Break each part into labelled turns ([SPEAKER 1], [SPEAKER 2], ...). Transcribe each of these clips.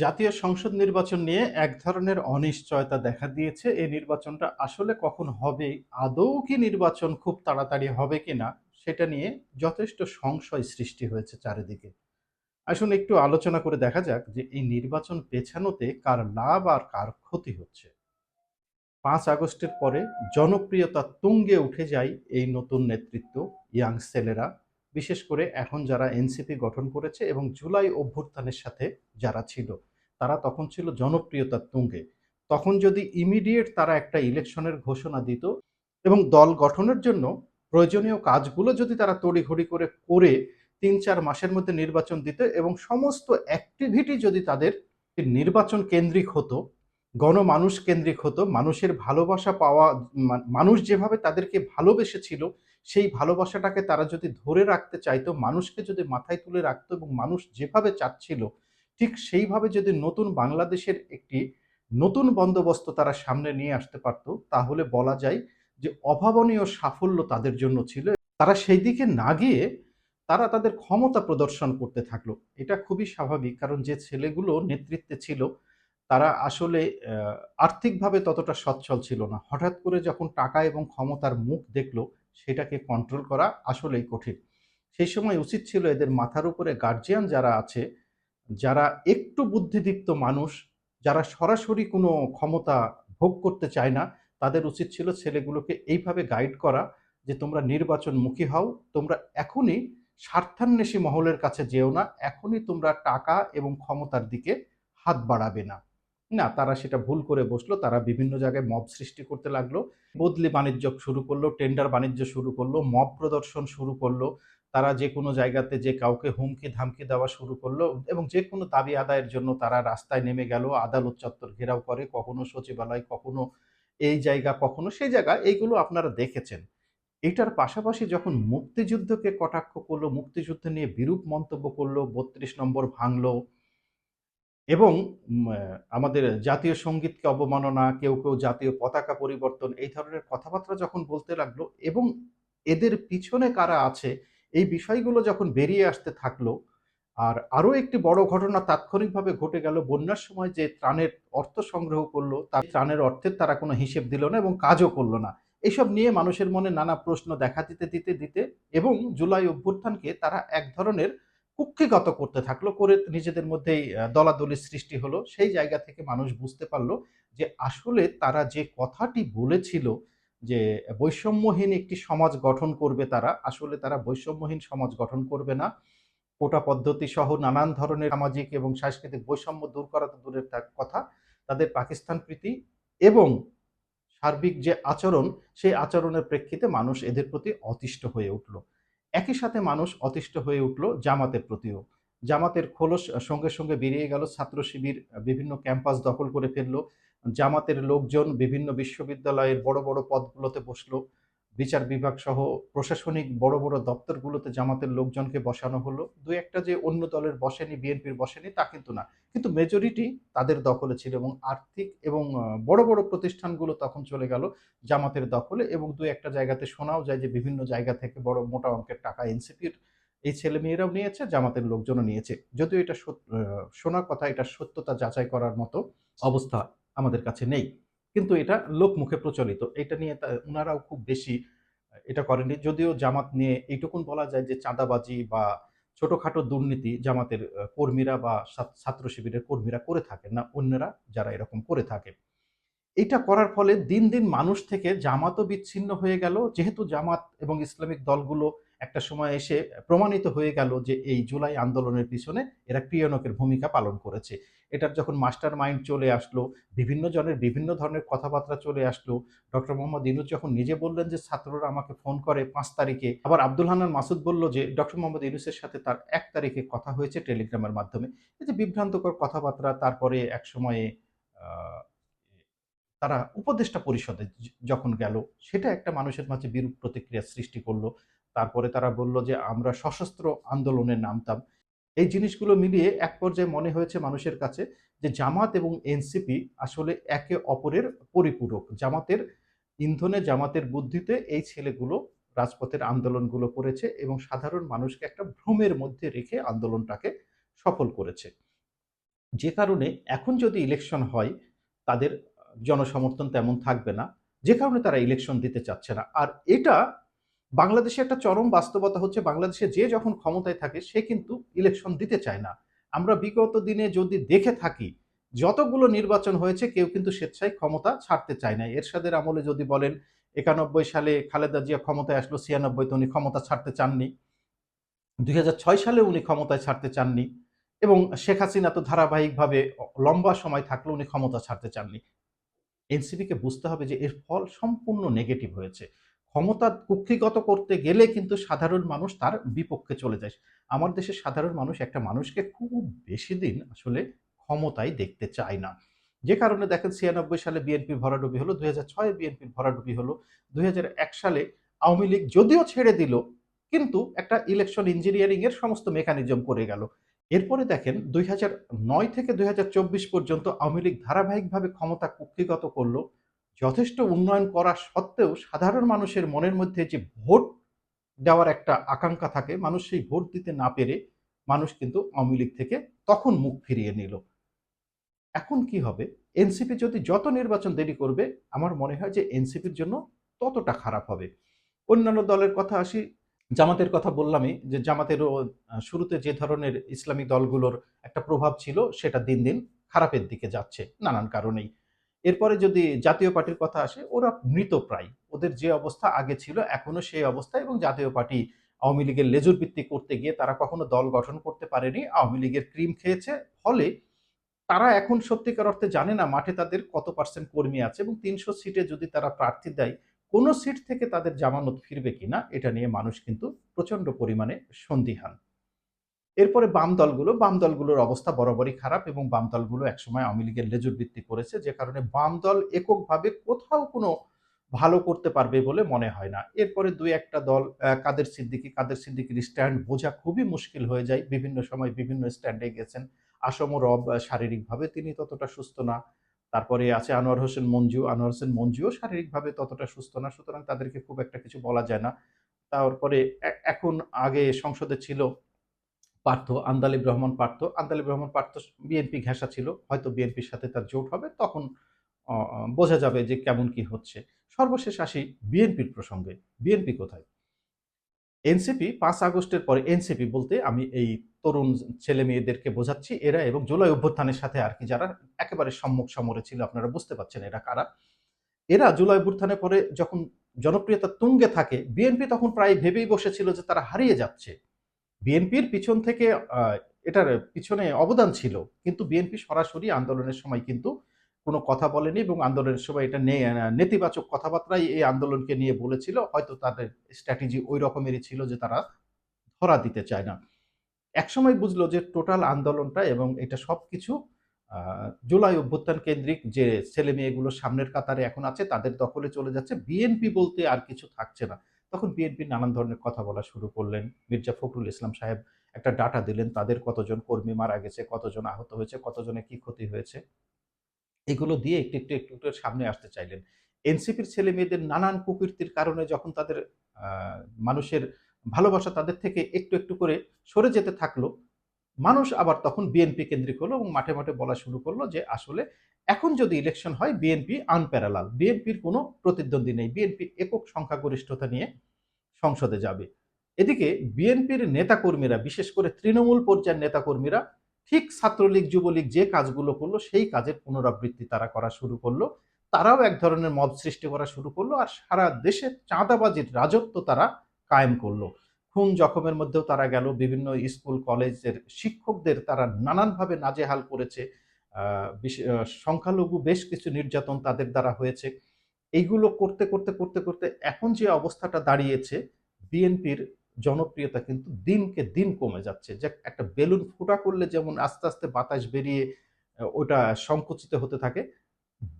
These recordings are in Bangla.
[SPEAKER 1] জাতীয় সংসদ নির্বাচন নিয়ে এক ধরনের অনিশ্চয়তা দেখা দিয়েছে। এই নির্বাচনটা আসলে কখন হবে? আদৌ কি নির্বাচন খুব তাড়াতাড়ি হবে কিনা? সেটা নিয়ে যথেষ্ট সংশয় সৃষ্টি হয়েছে চারিদিকে। আসলে একটু আলোচনা করে দেখা যাক যে এই নির্বাচন পেছানোতে কার লাভ আর কার ক্ষতি হচ্ছে। পাঁচ আগস্টের পরে জনপ্রিয়তা তুঙ্গে উঠে যায় এই নতুন নেতৃত্ব, ইয়াং ছেলেরা বিশেষ করে এখন যারা এনসিপি গঠন করেছে এবং জুলাই অভ্যুত্থানের সাথে যারা ছিল। তারা তখন ছিল জনপ্রিয়তার তুঙ্গে। তখন যদি ইমিডিয়েট তারা একটা ইলেকশনের ঘোষণা দিত এবং দল গঠনের জন্য প্রয়োজনীয় কাজগুলো যদি তারা তড়িঘড়ি করে করে তিন চার মাসের মধ্যে নির্বাচন দিত এবং সমস্ত অ্যাক্টিভিটি যদি তাদের নির্বাচন কেন্দ্রিক হতো, গণমানুষ কেন্দ্রিক হতো, মানুষের ভালোবাসা পাওয়া মানুষ যেভাবে তাদেরকে ভালোবেসেছিল, সেই ভালোবাসাটাকে তারা যদি ধরে রাখতে চাইতো, মানুষকে যদি মাথায় তুলে রাখতো এবং মানুষ যেভাবে চাচ্ছিল ঠিক সেইভাবে যদি নতুন বাংলাদেশের একটি নতুন বন্দোবস্ত তারা সামনে নিয়ে আসতে পারতো, তাহলে বলা যায় যে অভাবনীয় সাফল্য তাদের জন্য ছিল। তারা সেই দিকে না গিয়ে তারা তাদের ক্ষমতা প্রদর্শন করতে থাকল। এটা খুবই স্বাভাবিক, কারণ যে ছেলেগুলো নেতৃত্বে ছিল, তারা আসলে আর্থিকভাবে ততটা সচ্ছল ছিল না। হঠাৎ করে যখন টাকা এবং ক্ষমতার মুখ দেখল, সেটাকে কন্ট্রোল করা আসলেই কঠিন। সেই সময় উচিত ছিল এদের মাথার উপরে গার্জিয়ান যারা আছে যারা একটু বুদ্ধিদীপ্ত মানুষ, যারা সরাসরি কোনো ক্ষমতা ভোগ করতে চায় না, তাদের উচিত ছিল ছেলেগুলোকে এইভাবে গাইড করা যে তোমরা নির্বাচনমুখী হও, তোমরা এখনই স্বার্থান্বেষী মহলের কাছে যেও না, এখনই তোমরা টাকা এবং ক্ষমতার দিকে হাত বাড়াবে না। না, তারা সেটা ভুল করে বসল, তারা বিভিন্ন জায়গায় মব সৃষ্টি করতে লাগল, বদলি বাণিজ্য শুরু করল টেন্ডার বাণিজ্য শুরু করল মব প্রদর্শন শুরু করল তারা যে কোনো জায়গাতে যে কাউকে হুমকি ধামকি দেওয়া শুরু করল এবং যে কোনো দাবি আদায়ের জন্য তারা রাস্তায় নেমে গেল, আদালত চত্বর ঘেরাও করে, কখনো সচিবালয়, কখনো এই জায়গা, কখনো সেই জায়গা, এইগুলো আপনারা দেখেছেন। এটার পাশাপাশি যখন মুক্তিযুদ্ধকে কটাক্ষ করল, মুক্তিযুদ্ধ নিয়ে বিরূপ মন্তব্য করল, বত্রিশ নম্বর ভাঙলো এবং আমাদের জাতীয় সঙ্গীতকে অবমাননা, কেউ কেউ জাতীয় পতাকা পরিবর্তন, এই ধরনের কথাবার্তা যখন বলতে লাগল এবং এদের পিছনে কারা আছে এই বিষয়গুলো যখন বেরিয়ে আসতে থাকল, আর আরও একটি বড় ঘটনা তাৎক্ষণিকভাবে ঘটে গেল, বন্যার সময় যে ত্রাণের অর্থ সংগ্রহ করল, তার ত্রাণের অর্থের তারা কোনো হিসেব দিল না এবং কাজও করল না। এইসব নিয়ে মানুষের মনে নানা প্রশ্ন দেখা দিতে দিতে দিতে এবং জুলাই অভ্যুত্থানকে তারা এক ধরনের কুক্ষিগত করতে থাকল, করে নিজেদের মধ্যেই দলাদলির সৃষ্টি হলো। সেই জায়গা থেকে মানুষ বুঝতে পারল যে আসলে তারা যে কথাটি বলেছিল যে বৈষম্যহীন একটি সমাজ গঠন করবে তারা, আসলে তারা বৈষম্যহীন সমাজ গঠন করবে না। কোটা পদ্ধতি সহ নানান ধরনের সামাজিক এবং সাংস্কৃতিক বৈষম্য দূর করা তো দূরের কথা। তাদের পাকিস্তান প্রীতি এবং সার্বিক যে আচরণ, সেই আচরণের প্রেক্ষিতে মানুষ এদের প্রতি অতিষ্ঠ হয়ে উঠল। একই সাথে মানুষ অতিষ্ঠ হয়ে উঠল জামাতের প্রতিও। জামাতের খোলস সঙ্গে সঙ্গে বেরিয়ে গেল, ছাত্র শিবির বিভিন্ন ক্যাম্পাস দখল করে ফেলল। জামাতের লোকজন বিভিন্ন বিশ্ববিদ্যালয়ের বড় বড় পদগুলোতে বসল। বিচার বিভাগ সহ প্রশাসনিক বড় বড় দপ্তরগুলোতে জামাতের লোকজনকে বসানো হলো। দু একটা যে অন্য দলের বসেনি, বিএনপির বসেনি, তা কিন্তু না। কিন্তু মেজরিটি তাদের দখলে ছিল এবং আর্থিক এবং বড় বড় প্রতিষ্ঠানগুলো তখন চলে গেল জামাতের দখলে এবং দু একটা জায়গাতে শোনাও যায় যে বিভিন্ন জায়গা থেকে বড় মোটা অঙ্কের টাকা এনসিপির এই ছেলে মেয়েরাও নিয়েছে, জামাতের লোকজনও নিয়েছে। যদিও এটা শোনা কথা, এটা সত্যতা যাচাই করার মতো অবস্থা। আমাদের কাছে নেই। কিন্তু এটা লোক মুখে প্রচলিত। এটা নিয়ে ওনারাও খুব বেশি এটা করেনি যদিও জামাত নিয়ে এইটুকুন বলা যায় যে চাঁদাবাজি বা ছোটোখাটো দুর্নীতি জামাতের কর্মীরা বা ছাত্র শিবিরের কর্মীরা করে থাকেন না। অন্যরা যারা এরকম করে থাকে। এটা করার ফলে দিন দিন মানুষ থেকে জামাতও বিচ্ছিন্ন হয়ে গেল। যেহেতু জামাত এবং ইসলামিক দলগুলো একটা সময় এসে প্রমাণিত হয়ে গেল যে এই জুলাই আন্দোলনের পিছনে এরা ক্রিয়ানকের ভূমিকা পালন করেছে। এটার যখন মাস্টার মাইন্ড চলে আসলো, বিভিন্ন জনের বিভিন্ন ধরনের কথাবার্তা চলে আসলো, ডক্টর মোহাম্মদ ইনুজ যখন নিজে বললেন যে ছাত্ররা আমাকে ফোন করে পাঁচ তারিখে, আবার আব্দুল হান্নান মাসুদ বলল যে ডক্টর মোহাম্মদ ইনুসের সাথে তার এক তারিখে কথা হয়েছে টেলিগ্রামের মাধ্যমে। এই যে বিভ্রান্তকর কথাবার্তা, তারপরে এক সময়ে তারা উপদেষ্টা পরিষদে যখন গেল, সেটা একটা মানুষের মাঝে বিরূপ প্রতিক্রিয়া সৃষ্টি করল। তারপরে তারা বলল যে, আমরা সশস্ত্র আন্দোলনে নামতাম। এই জিনিসগুলো মিলিয়ে এক পর্যায়ে মনে হয়েছে মানুষের কাছে যে, জামাত এবং এনসিপি আসলে একে অপরের পরিপূরক। জামাতের ইন্ধনে, জামাতের বুদ্ধিতে এই ছেলেগুলো রাজপথের আন্দোলনগুলো করেছে এবং সাধারণ মানুষকে একটা ভ্রমের মধ্যে রেখে আন্দোলনটাকে সফল করেছে। যে কারণে এখন যদি ইলেকশন হয়, তাদের জনসমর্থন তেমন থাকবে না। যে কারণে তারা ইলেকশন দিতে চাচ্ছে না। আর এটা বাংলাদেশে একটা চরম বাস্তবতা হচ্ছে, বাংলাদেশে যে যখন ক্ষমতায় থাকে, সে কিন্তু ইলেকশন দিতে চায় না। আমরা বিগত দিনে যদি দেখে থাকি, যতগুলো নির্বাচন হয়েছে, কেউ কিন্তু স্বেচ্ছায় ক্ষমতা ছাড়তে চায় না। এরশাদের আমলে যদি বলেন, একানব্বই সালে খালেদা জিয়া ক্ষমতায় আসলো, ছিয়ানব্বইতে উনি ক্ষমতা ছাড়তে চাননি। দুই হাজার ছয় সালে উনি ক্ষমতায় ছাড়তে চাননি এবং শেখ হাসিনা তো ধারাবাহিকভাবে লম্বা সময় থাকলেও উনি ক্ষমতা ছাড়তে চাননি। এনসিপিকে বুঝতে হবে যে এর ফল সম্পূর্ণ নেগেটিভ হয়েছে। ক্ষমতা কুক্ষিগত করতে গেলে কিন্তু সাধারণ মানুষ তার বিপক্ষে চলে যায়। আমার দেশের সাধারণ মানুষ একটা মানুষকে খুব বেশি দিন আসলে ক্ষমতায় দেখতে চায় না। যে কারণে দেখেন ছিয়ানব্বই সালে বিএনপির ভরাডুবি হলো, দুই হাজার ছয়ে বিএনপির ভরাডুবি হলো, দুই এক সালে আওয়ামী লীগ যদিও ছেড়ে দিল, কিন্তু একটা ইলেকশন ইঞ্জিনিয়ারিং এর সমস্ত মেকানিজম করে গেল। এরপরে দেখেন দুই নয় থেকে দুই হাজার চব্বিশ পর্যন্ত আওয়ামী লীগ ধারাবাহিকভাবে ক্ষমতা কুক্ষিগত করল যথেষ্ট উন্নয়ন করা সত্ত্বেও সাধারণ মানুষের মনের মধ্যে যে ভোট দেওয়ার একটা আকাঙ্ক্ষা থাকে, মানুষ সেই ভোট দিতে না পেরে মানুষ কিন্তু আওয়ামী লীগ থেকে তখন মুখ ফিরিয়ে নিল। এখন কি হবে? এনসিপি যদি যত নির্বাচন দেরি করবে, আমার মনে হয় যে এনসিপির জন্য ততটা খারাপ হবে। অন্যান্য দলের কথা আসি, জামাতের কথা বললামই, যে জামাতেরও শুরুতে যে ধরনের ইসলামিক দলগুলোর একটা প্রভাব ছিল, সেটা দিন দিন খারাপের দিকে যাচ্ছে, নানান কারণেই। এরপরে যদি জাতীয় পার্টির কথা আসে, ওরা মৃতপ্রায় ওদের যে অবস্থা আগে ছিল, এখনও সেই অবস্থা এবং জাতীয় পার্টি আওয়ামী লীগের লেজুর ভিত্তি করতে গিয়ে তারা কখনো দল গঠন করতে পারেনি, আওয়ামী লীগের ক্রিম খেয়েছে। ফলে তারা এখন সত্যিকার অর্থে জানে না মাঠে তাদের কত পার্সেন্ট কর্মী আছে এবং তিনশো সিটে যদি তারা প্রার্থী দেয়, কোনো সিট থেকে তাদের জামানত ফিরবে কিনা, এটা নিয়ে মানুষ কিন্তু প্রচণ্ড পরিমাণে সন্দিহান। এরপরে বাম দলগুলো, বাম দলগুলোর অবস্থা বরাবরই খারাপ এবং বাম দলগুলো একসময় আওয়ামী লীগের লেজুর ভিত্তি করেছে, যে কারণে বাম দল এককভাবে কোথাও কোনো ভালো করতে পারবে বলে মনে হয় না। এরপরে দুই একটা দল কাদের সিদ্দিকি, কাদের সিদ্দিকির স্ট্যান্ড বোঝা খুবই মুশকিল হয়ে যায়। বিভিন্ন সময় বিভিন্ন স্ট্যান্ডে গেছেন। আসম রব শারীরিকভাবে তিনি ততটা সুস্থ না। তারপরে আছে আনোয়ার হোসেন মঞ্জু। আনোয়ার হোসেন মঞ্জুও শারীরিকভাবে ততটা সুস্থ না, সুতরাং তাদেরকে খুব একটা কিছু বলা যায় না। তারপরে এখন আগে সংসদে ছিল পার্থ, আন্দালিব রহমান পার্থ। আন্দালিব রহমান পার্থ বিএনপি ঘেঁষা ছিল, হয়তো বিএনপির সাথে তার জোট হবে, তখন বোঝা যাবে যে কেমন কি হচ্ছে। সর্বশেষ আসি বিএনপির প্রসঙ্গে। বিএনপি কোথায়? এনসিপি পাঁচ আগস্টের পরে এনসিপি বলতে আমি এই তরুণ ছেলে মেয়েদেরকে বোঝাচ্ছি, এরা এবং জুলাই অভ্যুত্থানের সাথে আর কি যারা একেবারে সম্মুখ সমরে ছিল, আপনারা বুঝতে পারছেন এরা কারা। এরা জুলাই অভ্যুত্থানের পরে যখন জনপ্রিয়তা তুঙ্গে থাকে বিএনপি তখন প্রায় ভেবেই বসেছিল যে তারা হারিয়ে যাচ্ছে। বিএনপির পিছন থেকে এটার পিছনে অবদান ছিল। কিন্তু বিএনপি সরাসরি আন্দোলনের সময় কিন্তু কোনো কথা বলেনি এবং আন্দোলনের সময় এটা নেতিবাচক কথাবার্তাই এই আন্দোলনকে নিয়ে বলেছিল। হয়তো তাদের স্ট্র্যাটেজি ওই রকমেরই ছিল যে তারা ধরা দিতে চায় না। একসময় বুঝলো যে টোটাল আন্দোলনটা এবং এটা সব কিছু জুলাই অভ্যুত্থান কেন্দ্রিক যে ছেলে মেয়েগুলো সামনের কাতারে এখন আছে তাদের দখলে চলে যাচ্ছে। বিএনপি বলতে আর কিছু থাকছে না। তখন বিএনপি নানান ধরনের কথা বলা শুরু করলেন। মির্জা ফখরুল ইসলাম সাহেব একটা ডাটা দিলেন, তাদের কতজন কর্মী মারা গেছে, কতজন আহত হয়েছে কতজনের কি ক্ষতি হয়েছে? এগুলো দিয়ে একটু একটু একটু একটু সামনে আসতে চাইলেন। এনসিপির ছেলে মেয়েদের নানান কুকীর্তির কারণে যখন তাদের মানুষের ভালোবাসা তাদের থেকে একটু একটু করে সরে যেতে থাকল, মানুষ আবার তখন বিএনপি কেন্দ্রিক হলো এবং মাঠে মাঠে বলা শুরু করল যে, আসলে এখন যদি ইলেকশন হয় বিএনপি আনপ্যারালাল বিএনপির কোনো প্রতিদ্বন্দ্বী নেই। বিএনপি একক সংখ্যাগরিষ্ঠতা নিয়ে সংসদে যাবে। এদিকে বিএনপির নেতাকর্মীরা, বিশেষ করে তৃণমূল পর্যায়ের নেতাকর্মীরা, ঠিক ছাত্রলীগ, যুবলীগ যে কাজগুলো করল, সেই কাজের পুনরাবৃত্তি তারা করা শুরু করল। তারাও এক ধরনের মব সৃষ্টি করা শুরু করল আর সারা দেশের চাঁদাবাজির রাজত্ব তারা কায়েম করল। খুন জখমের মধ্যেও তারা গেল, বিভিন্ন স্কুল, কলেজের শিক্ষকদের তারা নানানভাবে নাজেহাল করেছে। সংখ্যালঘু বেশ কিছু নির্যাতন তাদের দ্বারা হয়েছে। এইগুলো করতে করতে করতে করতে এখন যে অবস্থাটা দাঁড়িয়েছে, বিএনপির জনপ্রিয়তা কিন্তু দিনকে দিন কমে যাচ্ছে। যে একটা বেলুন ফুটা করলে যেমন আস্তে আস্তে বাতাস বেরিয়ে ওটা সংকুচিত হতে থাকে,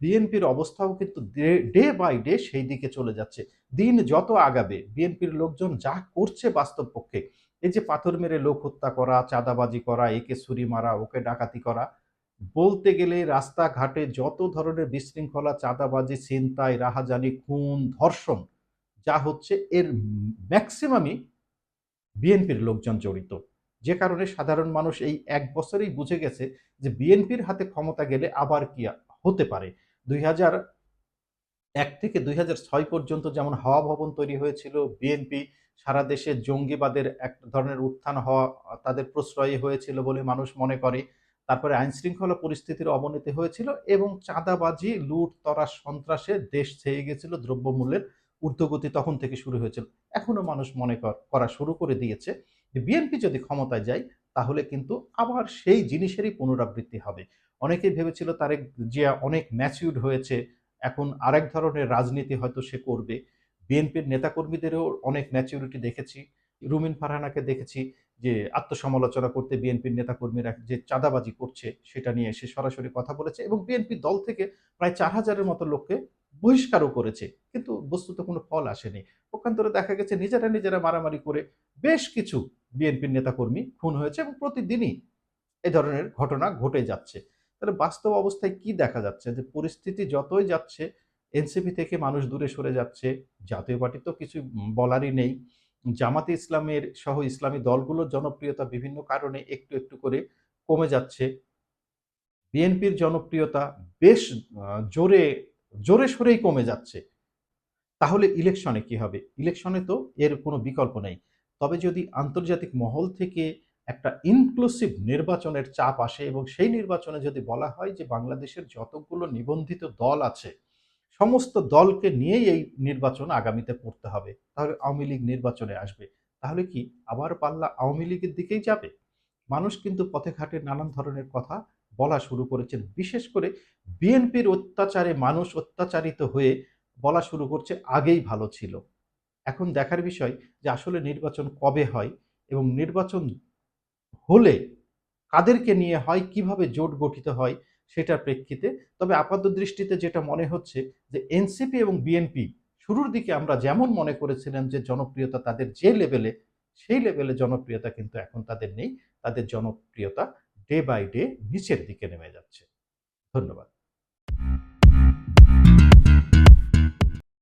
[SPEAKER 1] বিএনপির অবস্থাও কিন্তু ডে বাই ডে সেই দিকে চলে যাচ্ছে। দিন যত আগাবে, বিএনপির লোকজন যা করছে বাস্তব পক্ষে, এই যে পাথর মেরে লোক হত্যা করা, চাঁদাবাজি করা, একে ছুরি মারা, ওকে ডাকাতি করা বলতে গেলে রাস্তাঘাটে যত ধরনের বিশৃঙ্খলা, চাঁদাবাজি, ছিনতাই, রাহাজানি, খুন, ধর্ষণ, যা হচ্ছে এর ম্যাক্সিমামই বিএনপির লোকজন জড়িত। যে কারণে সাধারণ মানুষ এই এক বছরেই বুঝে গেছে যে বিএনপির হাতে ক্ষমতা গেলে আবার কি হতে পারে। দুই হাজার এক থেকে দুই হাজার ছয় পর্যন্ত যেমন হাওয়া ভবন তৈরি হয়েছিল, বিএনপি সারা দেশে জঙ্গিবাদের এক ধরনের উত্থান হওয়া তাদের প্রশ্রয়ী হয়েছিল বলে মানুষ মনে করে। তারপরে আইন শৃঙ্খলা পরিস্থিতির অবনতি হয়েছিল এবং চাঁদাবাজি, লুট তরা সন্ত্রাসে দেশ ছেয়ে গেছিল, দ্রব্যমূল্যের ঊর্ধ্বগতি তখন থেকে শুরু হয়েছিল। এখনও মানুষ মনে কর- শুরু করে দিয়েছে যে বিএনপি যদি ক্ষমতায় যায় তাহলে কিন্তু আবার সেই জিনিসেরই পুনরাবৃত্তি হবে। অনেকেই ভেবেছিল তারেক জিয়া অনেক ম্যাচিউর্ড হয়েছে, এখন আরেক ধরনের রাজনীতি হয়তো সে করবে। বিএনপির নেতাকর্মীদেরও অনেক ম্যাচিউরিটি দেখেছি, রুমিন ফারহানাকে দেখেছি। যে আত্মসমালোচনা করতে বিএনপির নেতাকর্মীরা যে চাঁদাবাজি করছে, সেটা নিয়ে এসে সরাসরি কথা বলেছে এবং বিএনপি দল থেকে প্রায় চার হাজারের মতো লোককে বহিষ্কারও করেছে। কিন্তু বস্তুত কোনো ফল আসেনি। পক্ষান্তরে দেখা গেছে নিজেরা নিজেরা মারামারি করে বেশ কিছু বিএনপির নেতাকর্মী খুন হয়েছে এবং প্রতিদিনই এ ধরনের ঘটনা ঘটে যাচ্ছে। তাহলে বাস্তব অবস্থায় কি দেখা যাচ্ছে? যে পরিস্থিতি যতই যাচ্ছে, এনসিপি থেকে মানুষ দূরে সরে যাচ্ছে, জাতীয় পার্টি তো কিছু বলারই নেই। জামাতে ইসলামের সহ ইসলামী দলগুলোর জনপ্রিয়তা বিভিন্ন কারণে একটু একটু করে কমে যাচ্ছে। বিএনপির জনপ্রিয়তা বেশ জোরে জোরে সরেই কমে যাচ্ছে। তাহলে ইলেকশনে কি হবে? ইলেকশনে তো এর কোনো বিকল্প নেই। তবে যদি আন্তর্জাতিক মহল থেকে একটা ইনক্লুসিভ নির্বাচনের চাপ আসে এবং সেই নির্বাচনে যদি বলা হয় যে বাংলাদেশের যতগুলো নিবন্ধিত দল আছে সমস্ত দলকে নিয়েই এই নির্বাচন আগামীতে পড়তে হবে। তাহলে আওয়ামী লীগ নির্বাচনে আসবে। তাহলে কি আবার পাল্লা আওয়ামী লীগের দিকেই যাবে? মানুষ কিন্তু পথে ঘাটে নানান ধরনের কথা বলা শুরু করেছেন। বিশেষ করে বিএনপির অত্যাচারে মানুষ অত্যাচারিত হয়ে বলা শুরু করছে, আগেই ভালো ছিল। এখন দেখার বিষয় যে আসলে নির্বাচন কবে হয় এবং নির্বাচন হলে কাদেরকে নিয়ে হয়, কীভাবে জোট গঠিত হয় সেটার প্রেক্ষিতে। তবে আপাত দৃষ্টিতে যেটা মনে হচ্ছে যে এনসিপি এবং বিএনপি শুরুর দিকে আমরা যেমন মনে করেছিলাম যে জনপ্রিয়তা তাদের যে লেভেলে, সেই লেভেলে জনপ্রিয়তা কিন্তু এখন তাদের নেই। তাদের জনপ্রিয়তা ডে বাই ডে নিচের দিকে নেমে যাচ্ছে। ধন্যবাদ।